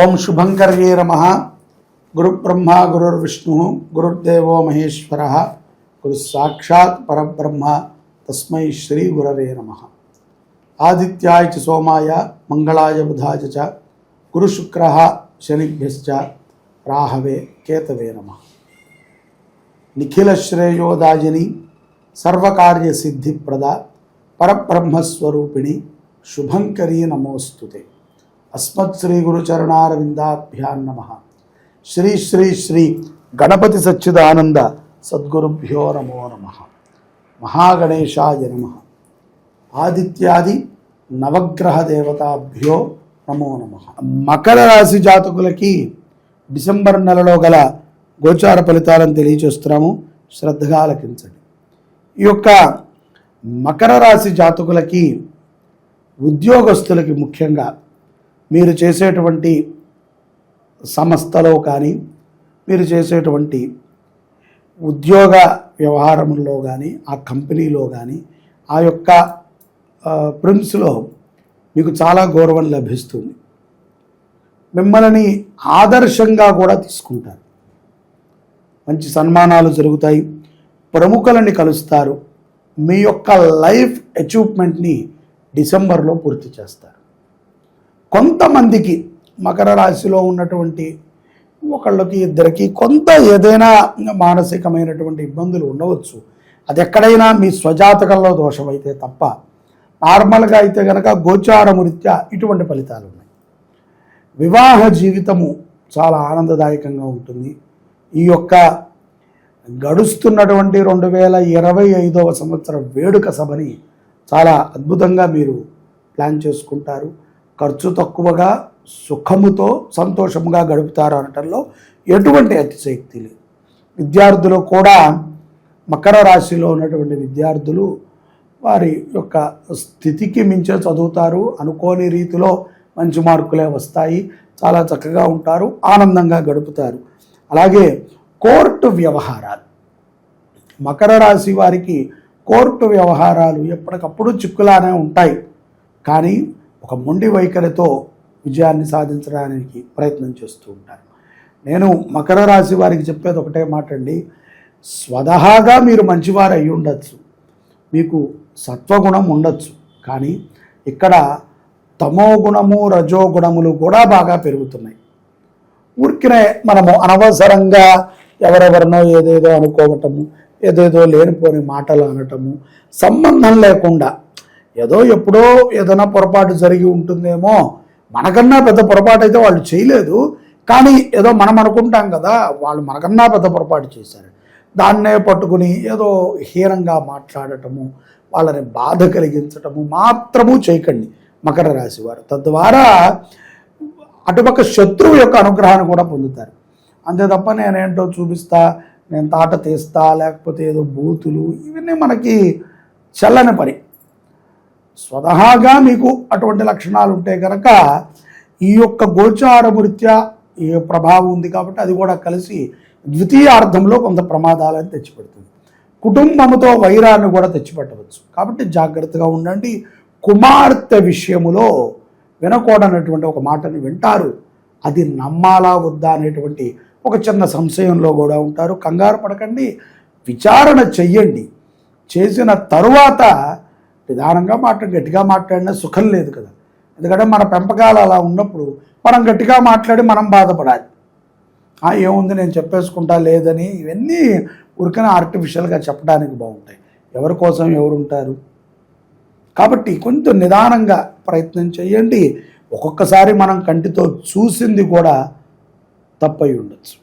ओम शुभंकर्ये नमः। गुरुब्रह्मा, गुरुर्विष्णु, गुरुर्देव महेश्वर। गुरुसाक्षात् परब्रह्म। तस्म श्री गुरव नम। आदित्याय सोमाय, मंगलाय, बुधाय च, गुरुशुक्र राहवे, केतवे नम। निखिलश्रेयोदायिनी, सर्वकार्यसिद्धिप्रदा, परब्रह्मस्वरूपिणी, शुभंकरी नमोस्तुते అస్మత్ శ్రీ గురుచరణారవిందాభ్యాన్ నమ శ్రీ శ్రీ శ్రీ గణపతి సచ్చిదానంద సద్గురుభ్యో నమో నమ. మహాగణేశాయ నమ. ఆదిత్యాది నవగ్రహ దేవతాభ్యో నమో నమ. మకర రాశి జాతకులకి డిసెంబర్ నెలలో గల గోచార ఫలితాలను తెలియచేస్తున్నాము శ్రద్ధగా ఆలకించండి. ఈ యొక్క మకర రాశి జాతకులకి ఉద్యోగస్తులకి ముఖ్యంగా మీరు చేసేటువంటి సంస్థలో కానీ మీరు చేసేటువంటి ఉద్యోగ వ్యవహారంలో కానీ ఆ కంపెనీలో కానీ ఆ యొక్క ప్రిన్స్లో మీకు చాలా గౌరవం లభిస్తుంది. మిమ్మల్ని ఆదర్శంగా కూడా తీసుకుంటారు. మంచి సన్మానాలు జరుగుతాయి. ప్రముఖులని కలుస్తారు. మీ యొక్క లైఫ్ అచీవ్మెంట్ని డిసెంబర్లో పూర్తి చేస్తారు. కొంతమందికి మకర రాశిలో ఉన్నటువంటి ఒకళ్ళకి ఇద్దరికి కొంత ఏదైనా మానసికమైనటువంటి ఇబ్బందులు ఉండవచ్చు. అది ఎక్కడైనా మీ స్వజాతకంలో దోషమైతే తప్ప నార్మల్గా అయితే కనుక గోచారమురీత్యా ఇటువంటి ఫలితాలు ఉన్నాయి. వివాహ జీవితము చాలా ఆనందదాయకంగా ఉంటుంది. ఈ యొక్క గడుస్తున్నటువంటి రెండు వేల ఇరవై ఐదవ సంవత్సరం వేడుక సభని చాలా అద్భుతంగా మీరు ప్లాన్ చేసుకుంటారు. ఖర్చు తక్కువగా సుఖముతో సంతోషముగా గడుపుతారు అనటంలో ఎటువంటి అతిశక్తి లేదు. విద్యార్థులు కూడా మకర రాశిలో ఉన్నటువంటి విద్యార్థులు వారి యొక్క స్థితికి మించే చదువుతారు అనుకోని రీతిలో మంచి మార్కులే వస్తాయి చాలా చక్కగా ఉంటారు ఆనందంగా గడుపుతారు. అలాగే కోర్టు వ్యవహారాలు. మకర రాశి వారికి కోర్టు వ్యవహారాలు ఎప్పటికప్పుడు చిక్కులానే ఉంటాయి. కానీ ఒక మొండి వైఖరితో విజయాన్ని సాధించడానికి ప్రయత్నం చేస్తూ ఉంటారు. నేను మకర రాశి వారికి చెప్పేది ఒకటే మాట అండి స్వతహాగా మీరు మంచివారు అయి ఉండొచ్చు. మీకు సత్వగుణం ఉండొచ్చు. కానీ ఇక్కడ తమో గుణము రజో గుణములు కూడా బాగా పెరుగుతున్నాయి. ఊరికినే మనము అనవసరంగా ఎవరెవరినో ఏదేదో అనుకోవటము ఏదేదో లేనిపోని మాటలు అనటము సంబంధం లేకుండా ఏదో ఎప్పుడో ఏదైనా పొరపాటు జరిగి ఉంటుందేమో. మనకన్నా పెద్ద పొరపాటు అయితే వాళ్ళు చేయలేదు. కానీ ఏదో మనం అనుకుంటాం కదా వాళ్ళు మనకన్నా పెద్ద పొరపాటు చేశారు. దాన్నే పట్టుకుని ఏదో హీనంగా మాట్లాడటము వాళ్ళని బాధ కలిగించటము మాత్రము చేయకండి మకర రాశి వారు. తద్వారా అటుపక్క శత్రువు యొక్క అనుగ్రహాన్ని కూడా పొందుతారు. అంతే తప్ప నేనేంటో చూపిస్తా నేను తాట తీస్తా లేకపోతే ఏదో బూతులు ఇవన్నీ మనకి చల్లని పని. స్వతహాగా మీకు అటువంటి లక్షణాలు ఉంటే కనుక ఈ యొక్క గోచారమృత్యా ఏ ప్రభావం ఉంది కాబట్టి అది కూడా కలిసి ద్వితీయార్థంలో కొంత ప్రమాదాలను తెచ్చిపెడుతుంది. కుటుంబముతో వైరాన్ని కూడా తెచ్చిపెట్టవచ్చు. కాబట్టి జాగ్రత్తగా ఉండండి. కుమార్తె విషయములో వినకూడనటువంటి ఒక మాటను వింటారు. అది నమ్మాలా వద్దా అనేటువంటి ఒక చిన్న సంశయంలో కూడా ఉంటారు. కంగారు పడకండి. విచారణ చెయ్యండి. చేసిన తరువాత నిదానంగా మాట్లాడు గట్టిగా మాట్లాడినా సుఖం లేదు కదా. ఎందుకంటే మన పెంపకాలు అలా ఉన్నప్పుడు మనం గట్టిగా మాట్లాడి మనం బాధపడాలి. ఏముంది నేను చెప్పేసుకుంటా లేదని ఇవన్నీ ఉరికనే ఆర్టిఫిషియల్గా చెప్పడానికి బాగుంటాయి. ఎవరి కోసం ఎవరు ఉంటారు కాబట్టి కొంచెం నిదానంగా ప్రయత్నం చేయండి. ఒక్కొక్కసారి మనం కంటితో చూసింది కూడా తప్పై ఉండొచ్చు.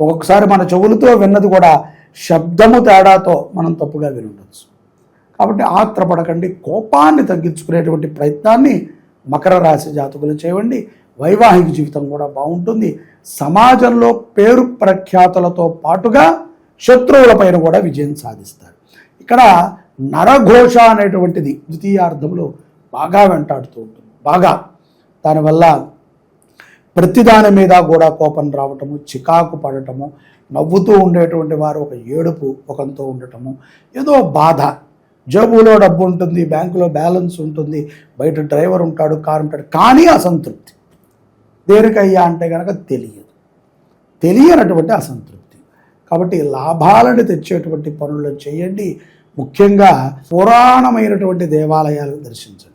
ఒక్కొక్కసారి మన చెవులతో విన్నది కూడా శబ్దము తేడాతో మనం తప్పుగా విని ఉండొచ్చు. కాబట్టి ఆత్రపడకండి కోపాన్ని తగ్గించుకునేటువంటి ప్రయత్నాన్ని మకర రాశి జాతకులు చేయండి. వైవాహిక జీవితం కూడా బాగుంటుంది. సమాజంలో పేరు ప్రఖ్యాతులతో పాటుగా శత్రువుల పైన కూడా విజయం సాధిస్తారు. ఇక్కడ నరఘోష అనేటువంటిది ద్వితీయార్థంలో బాగా వెంటాడుతూ ఉంటుంది. బాగా. దానివల్ల ప్రతిదాని మీద కూడా కోపం రావటము చికాకు పడటము నవ్వుతూ ఉండేటువంటి వారు ఒక ఏడుపు ఒకంతో ఉండటము ఏదో బాధ. జేబులో డబ్బు ఉంటుంది బ్యాంకులో బ్యాలెన్స్ ఉంటుంది బయట డ్రైవర్ ఉంటాడు కారు ఉంటాడు కానీ అసంతృప్తి. దేనికయ్యా అంటే కనుక తెలియదు. తెలియనటువంటి అసంతృప్తి. కాబట్టి లాభాలను తెచ్చేటువంటి పనులను చేయండి. ముఖ్యంగా పురాణమైనటువంటి దేవాలయాలు దర్శించండి.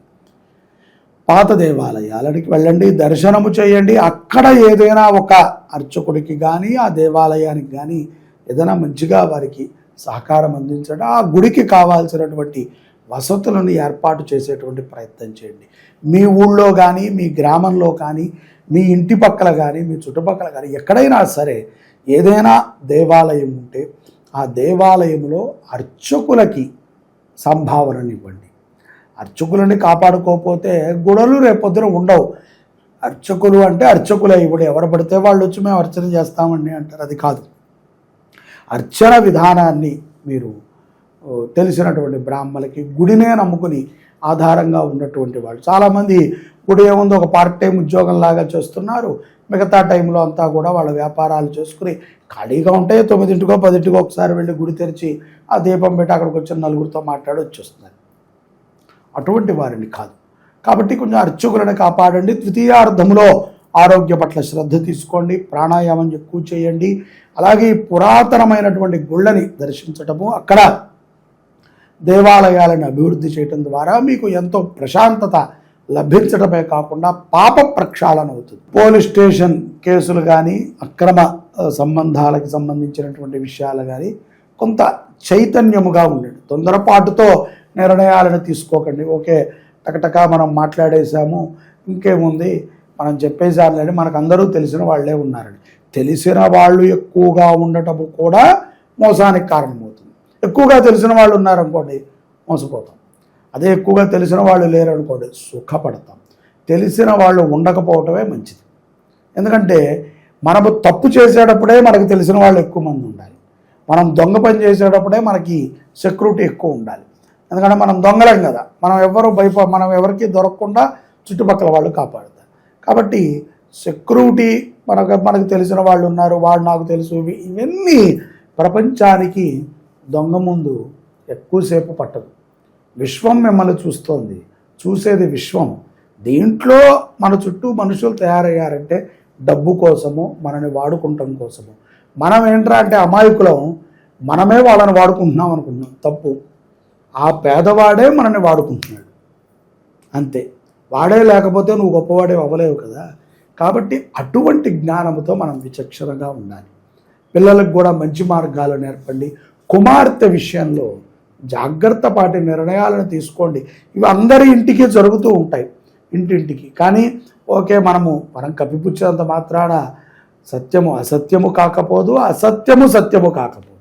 పాత దేవాలయాలకి వెళ్ళండి దర్శనము చేయండి. అక్కడ ఏదైనా ఒక అర్చకుడికి కానీ ఆ దేవాలయానికి కానీ ఏదైనా మంచిగా వారికి సహకారం అందించడం ఆ గుడికి కావాల్సినటువంటి వసతులను ఏర్పాటు చేసేటువంటి ప్రయత్నం చేయండి. మీ ఊళ్ళో కానీ మీ గ్రామంలో కానీ మీ ఇంటి పక్కల కానీ మీ చుట్టుపక్కల కానీ ఎక్కడైనా సరే ఏదైనా దేవాలయం ఉంటే ఆ దేవాలయంలో అర్చకులకి సంభావననివ్వండి. అర్చకులని కాపాడుకోకపోతే గుడలు రేపొద్దున ఉండవు. అర్చకులు అంటే అర్చకులే ఇప్పుడు ఎవరు పడితే వాళ్ళు వచ్చి మేము అర్చన చేస్తామండి అంటారు. అది కాదు. అర్చన విధానాన్ని మీరు తెలిసినటువంటి బ్రాహ్మలకి గుడినే నమ్ముకుని ఆధారంగా ఉన్నటువంటి వాళ్ళు. చాలామంది గుడి ఏముందో ఒక పార్ట్ టైం ఉద్యోగం లాగా చేస్తున్నారు. మిగతా టైంలో అంతా కూడా వాళ్ళ వ్యాపారాలు చేసుకుని ఖాళీగా ఉంటే తొమ్మిదింటికో పదింటికో ఒకసారి వెళ్ళి గుడి తెరిచి ఆ దీపం పెట్టి అక్కడికి వచ్చిన నలుగురితో మాట్లాడి వచ్చేస్తున్నారు. అటువంటి వారిని కాదు. కాబట్టి కొంచెం అర్చకులను కాపాడండి. ద్వితీయార్థంలో ఆరోగ్య పట్ల శ్రద్ధ తీసుకోండి ప్రాణాయామం ఎక్కువ చేయండి. అలాగే పురాతనమైనటువంటి గుళ్ళని దర్శించటము అక్కడ దేవాలయాలను అభివృద్ధి చేయటం ద్వారా మీకు ఎంతో ప్రశాంతత లభించడమే కాకుండా పాప ప్రక్షాళన అవుతుంది. పోలీస్ స్టేషన్ కేసులు కానీ అక్రమ సంబంధాలకు సంబంధించినటువంటి విషయాలు కానీ కొంత చైతన్యముగా ఉండండి. తొందరపాటుతో నిర్ణయాలను తీసుకోకండి. ఓకే టకటక మనం మాట్లాడేశాము ఇంకేముంది? మనం చెప్పేసారులేని మనకు అందరూ తెలిసిన వాళ్ళే ఉన్నారండి. తెలిసిన వాళ్ళు ఎక్కువగా ఉండటం కూడా మోసానికి కారణమవుతుంది. ఎక్కువగా తెలిసిన వాళ్ళు ఉన్నారనుకోండి మోసపోతాం. అదే ఎక్కువగా తెలిసిన వాళ్ళు లేరనుకోండి సుఖపడతాం. తెలిసిన వాళ్ళు ఉండకపోవటమే మంచిది. ఎందుకంటే మనము తప్పు చేసేటప్పుడే మనకు తెలిసిన వాళ్ళు ఎక్కువ మంది ఉండాలి. మనం దొంగ పని చేసేటప్పుడే మనకి సెక్యూరిటీ ఎక్కువ ఉండాలి. ఎందుకంటే మనం దొంగలం కదా. మనం ఎవరు భయప మనం ఎవరికి దొరకకుండా చుట్టుపక్కల వాళ్ళు కాపాడుతారు కాబట్టి సెక్యూరిటీ మనకు మనకు తెలిసిన వాళ్ళు ఉన్నారు వాళ్ళు నాకు తెలుసు. ఇవి- ఇవన్నీ ప్రపంచానికి దొంగ ముందు ఎక్కువసేపు పట్టదు. విశ్వం మిమ్మల్ని చూస్తోంది. చూసేది విశ్వం. దీంట్లో మన చుట్టూ మనుషులు తయారయ్యారంటే డబ్బు కోసము మనని వాడుకుంటాం కోసము. మనం ఏంట్రా అంటే అమాయకులం. మనమే వాళ్ళని వాడుకుంటున్నాం అనుకుంటున్నాం. తప్పు. ఆ పేదవాడే మనని వాడుకుంటున్నాడు. అంతే. వాడే లేకపోతే నువ్వు గొప్పవాడే అవ్వలేవు కదా. కాబట్టి అటువంటి జ్ఞానముతో మనం విచక్షణగా ఉండాలి. పిల్లలకు కూడా మంచి మార్గాలు నేర్పండి. కుమార్తె విషయంలో జాగ్రత్త పాటి నిర్ణయాలను తీసుకోండి. ఇవి అందరి ఇంటికి జరుగుతూ ఉంటాయి. ఇంటింటికి. కానీ ఓకే మనము మనం కప్పిపుచ్చినంత మాత్రాన సత్యము అసత్యము కాకపోదు అసత్యము సత్యము కాకపోదు.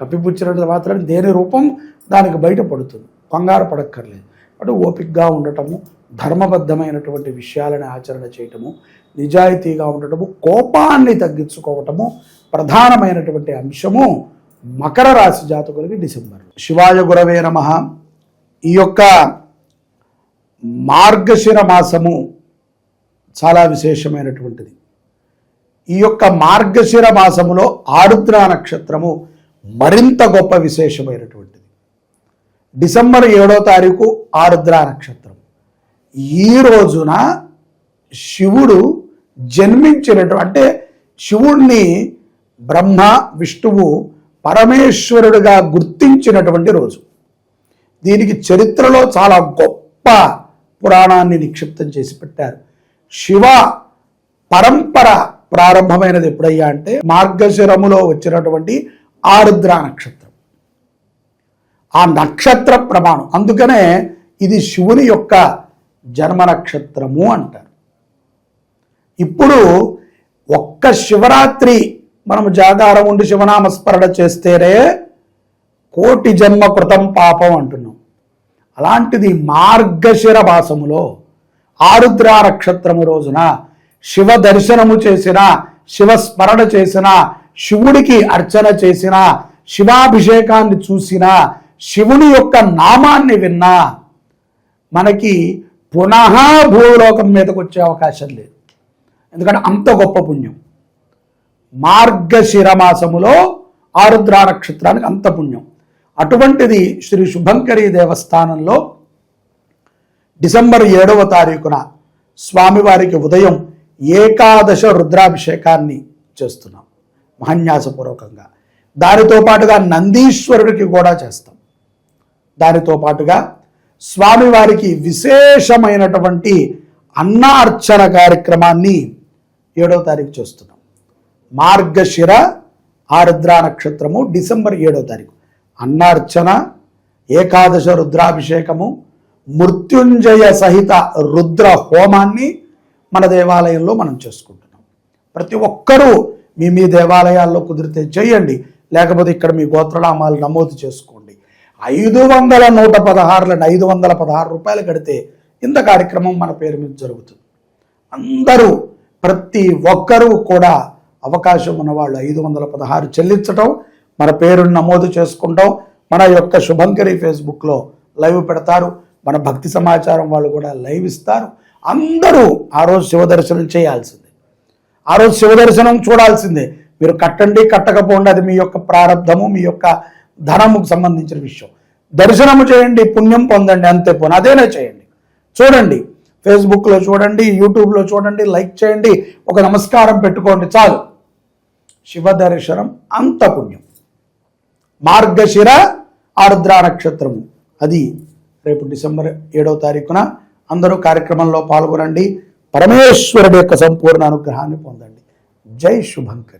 కప్పిపుచ్చినంత మాత్రాన దేని రూపం దానికి బయటపడుతుంది కంగారు పడక్కర్లేదు. అంటే ఓపిక్గా ఉండటము ధర్మబద్ధమైనటువంటి విషయాలను ఆచరణ చేయటము నిజాయితీగా ఉండటము కోపాన్ని తగ్గించుకోవటము ప్రధానమైనటువంటి అంశము మకర రాశి జాతకులకి డిసెంబర్ శివాయ గురవే నమ. ఈ యొక్క మార్గశిర మాసము చాలా విశేషమైనటువంటిది. ఈ యొక్క మార్గశిర మాసములో ఆరుద్ర నక్షత్రము మరింత గొప్ప విశేషమైనటువంటిది. డిసెంబర్ ఏడో తారీఖు ఆరుద్ర నక్షత్రం. ఈ రోజున శివుడు జన్మించినటువంటి అంటే శివుణ్ణి బ్రహ్మ విష్ణువు పరమేశ్వరుడుగా గుర్తించినటువంటి రోజు. దీనికి చరిత్రలో చాలా గొప్ప పురాణాన్ని నిక్షిప్తం చేసి పెట్టారు. శివ పరంపర ప్రారంభమైనది ఎప్పుడయ్యా అంటే మార్గశిరములో వచ్చినటువంటి ఆరుద్ర నక్షత్రం. ఆ నక్షత్ర ప్రమాణం. అందుకనే ఇది శివుని యొక్క జన్మ నక్షత్రము అంటారు. ఇప్పుడు ఒక్క శివరాత్రి మనం జాగారం ఉండి శివనామస్మరణ చేస్తేనే కోటి జన్మ కృతం పాపం అంటున్నాం. అలాంటిది మార్గశిర మాసములో ఆరుద్ర నక్షత్రము రోజున శివ దర్శనము చేసిన శివ స్మరణ చేసిన శివుడికి అర్చన చేసిన శివాభిషేకాన్ని చూసిన శివుని యొక్క నామాన్ని విన్నా మనకి పునః భూలోకం మీదకు వచ్చే అవకాశం లేదు. ఎందుకంటే అంత గొప్ప పుణ్యం. మార్గశిర మాసములో ఆరుద్ర నక్షత్రానికి అంత పుణ్యం. అటువంటిది శ్రీ శుభంకరి దేవస్థానంలో డిసెంబర్ ఏడవ తారీఖున స్వామివారికి ఉదయం ఏకాదశ రుద్రాభిషేకాన్ని చేస్తున్నాం. మహన్యాసపూర్వకంగా. దానితో పాటుగా నందీశ్వరుడికి కూడా చేస్తాం. దానితో పాటుగా స్వామివారికి విశేషమైనటువంటి అన్నార్చన కార్యక్రమాన్ని ఏడవ తారీఖు చేస్తున్నాం. మార్గశిర ఆరుద్ర నక్షత్రము డిసెంబర్ ఏడవ తారీఖు. అన్నార్చన ఏకాదశ రుద్రాభిషేకము మృత్యుంజయ సహిత రుద్ర హోమాన్ని మన దేవాలయంలో మనం చేసుకుంటున్నాం. ప్రతి ఒక్కరూ మీ మీ దేవాలయాల్లో కుదిరితే చేయండి. లేకపోతే ఇక్కడ మీ గోత్రనామాలు నమోదు చేసుకోండి. ఐదు వందల నూట పదహారులను ఐదు వందల పదహారు రూపాయలు కడితే ఇంత కార్యక్రమం మన పేరు మీద జరుగుతుంది. అందరూ ప్రతి ఒక్కరూ కూడా అవకాశం ఉన్నవాళ్ళు ఐదు వందల పదహారు చెల్లించటం మన పేరును నమోదు చేసుకుంటాం మన యొక్క శుభంకరి ఫేస్బుక్లో లైవ్ పెడతారు మన భక్తి సమాచారం వాళ్ళు కూడా లైవ్ ఇస్తారు. అందరూ ఆ రోజు శివ దర్శనం చేయాల్సిందే. ఆ రోజు శివ దర్శనం చూడాల్సిందే. మీరు కట్టండి కట్టకపోండి అది మీ యొక్క ప్రారంధము మీ యొక్క ధనముకు సంబంధించిన విషయం. దర్శనము చేయండి పుణ్యం పొందండి అంతే పోను. అదేనే చేయండి. చూడండి ఫేస్బుక్లో చూడండి యూట్యూబ్లో చూడండి లైక్ చేయండి ఒక నమస్కారం పెట్టుకోండి చాలు. శివ దర్శనం అంత పుణ్యం. మార్గశిర ఆర్ద్ర నక్షత్రము. అది రేపు డిసెంబర్ ఏడవ తారీఖున అందరూ కార్యక్రమంలో పాల్గొనండి. పరమేశ్వరుడు యొక్క సంపూర్ణ అనుగ్రహాన్ని పొందండి. జై శుభంకరి.